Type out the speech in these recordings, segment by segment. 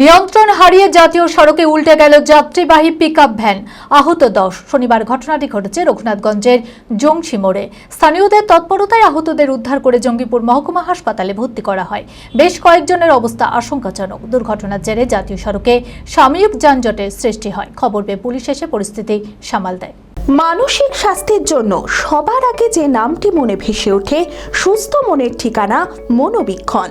নিয়ন্ত্রণ হারিয়ে জাতীয় সড়কে উল্টে গেল যাত্রীবাহী পিকআপ ভ্যান আহত দশ। শনিবার ঘটনাটি ঘটেছে রঘুনাথগঞ্জের জংশি মোড়ে। স্থানীয়দের তৎপরতায় আহতদের উদ্ধার করে জঙ্গিপুর মহকুমা হাসপাতালে ভর্তি করা হয়। বেশ কয়েকজনের অবস্থা আশঙ্কাজনক। দুর্ঘটনার জেরে জাতীয় সড়কে সাময়িক যানজটের সৃষ্টি হয়। খবর পেয়ে পুলিশ এসে পরিস্থিতি সামাল দেয়। মানসিক স্বাস্থ্যের জন্য সবার আগে যে নামটি মনে ভেসে ওঠে, সুস্থ মনের ঠিকানা মনোবীক্ষণ।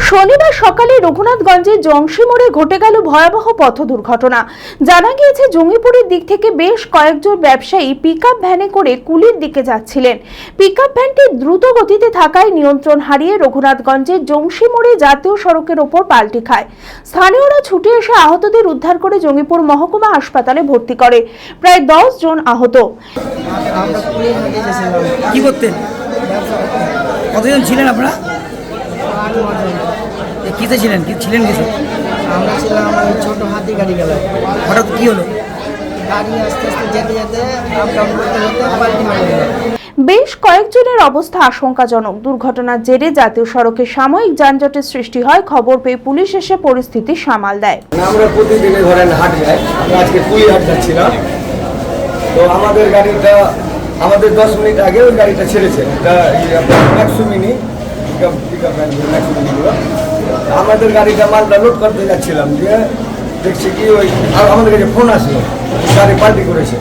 শনিবার সকালে রঘুনাথগঞ্জের জংশি মোড়ে ঘটে গেল ভয়াবহ পথ দুর্ঘটনা। জানা গিয়েছে, জঙ্গিপুরের দিক থেকে বেশ কয়েকজন ব্যবসায়ী পিকআপ ভ্যানে করে কুলির দিকে যাচ্ছিলেন। পিকআপ ভ্যানটি দ্রুত গতিতে থাকায় নিয়ন্ত্রণ হারিয়ে রঘুনাথগঞ্জের জংশি মোড়ে জাতীয় সড়কের ওপর পাল্টি খায়। স্থানীয়রা ছুটে এসে আহতদের উদ্ধার করে জঙ্গিপুর মহকুমা হাসপাতালে ভর্তি করে। প্রায় দশ জন আহত। কি করতেন? কতজন ছিলেন আপনারা? আট নজন কিসে ছিলেন? কি ছিলেন কিসে? আমরা ছিলাম ছোট হাতি গাড়ি গেল। হঠাৎ কি হলো? গাড়ি আস্তে আস্তে যেতে যেতে আপ ডাউন করতে করতে পাল্টি মারা গেল। বেশ কয়েকজনের অবস্থা আশঙ্কাজনক। দুর্ঘটনার জেরে জাতীয় সড়কে সাময়িক যানজটের সৃষ্টি হয়। খবর পেয়ে পুলিশ এসে পরিস্থিতি সামাল দেয়। আমরা প্রতিদিনই ধরেন হাট যাই। আমরা আজকে কুড়ি হাট যাচ্ছিলাম। তো আমাদের গাড়িটা আমাদের দশ মিনিট আগে ওই গাড়িটা ছেড়েছে। এটা ম্যাক্সু মিনি আমাদের গাড়িটা মালটা লোড করতে যাচ্ছিলাম, যে দেখছি কি ওই আর আমাদের কাছে ফোন আসলো, গাড়ি পাল্টি করেছে।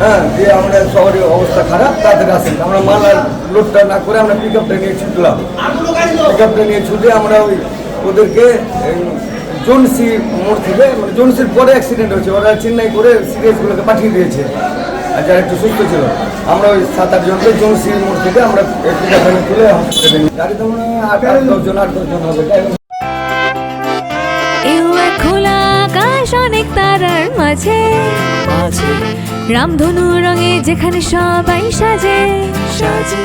হ্যাঁ দিয়ে আমাদের শহরের অবস্থা খারাপ তাদের আসেন আমরা মাল আর লোডটা না করে আমরা পিকআপটা নিয়ে ছুটলাম। পিকআপটা নিয়ে ছুটে আমরা ওই ওদেরকে জোনসি মোড় থেকে মানে জোনসির পরে অ্যাক্সিডেন্ট হয়েছে। ওরা চেন্নাই করে সিরিয়াসগুলোকে পাঠিয়ে দিয়েছে। আর যারা একটু সুস্থ ছিল আমরা ওই সাত আট জনকে জোনসি মোড় থেকে আমরা পিকআপটা তুলে হসপিটালে নিয়ে গাড়িতে মনে হয় আট আট দশজন আট দশজন হবে খোলা আকাশ অনেক তারার মাঝে। রামধনু রঙে যেখানে সবাই সাজে। সাজে।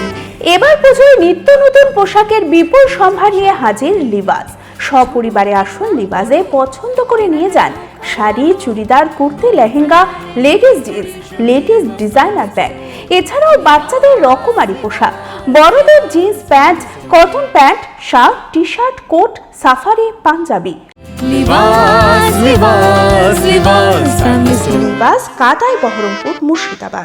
এবার পুজোয় নিত্য নতুন পোশাকের বিপুল সম্ভার নিয়ে হাজির লিবাস। সপরিবারে আসুন লিবাসে পছন্দ করে নিয়ে যান sari churidar kurti lehenga ladies jeans ladies designer bag. এছাড়াও বাচ্চাদের রকমারি পোশাক। বড়দের jeans pant cotton pant shirt T shirt coat safari panjabi. Libas কাটাই বহরমপুর মুর্শিদাবাদ।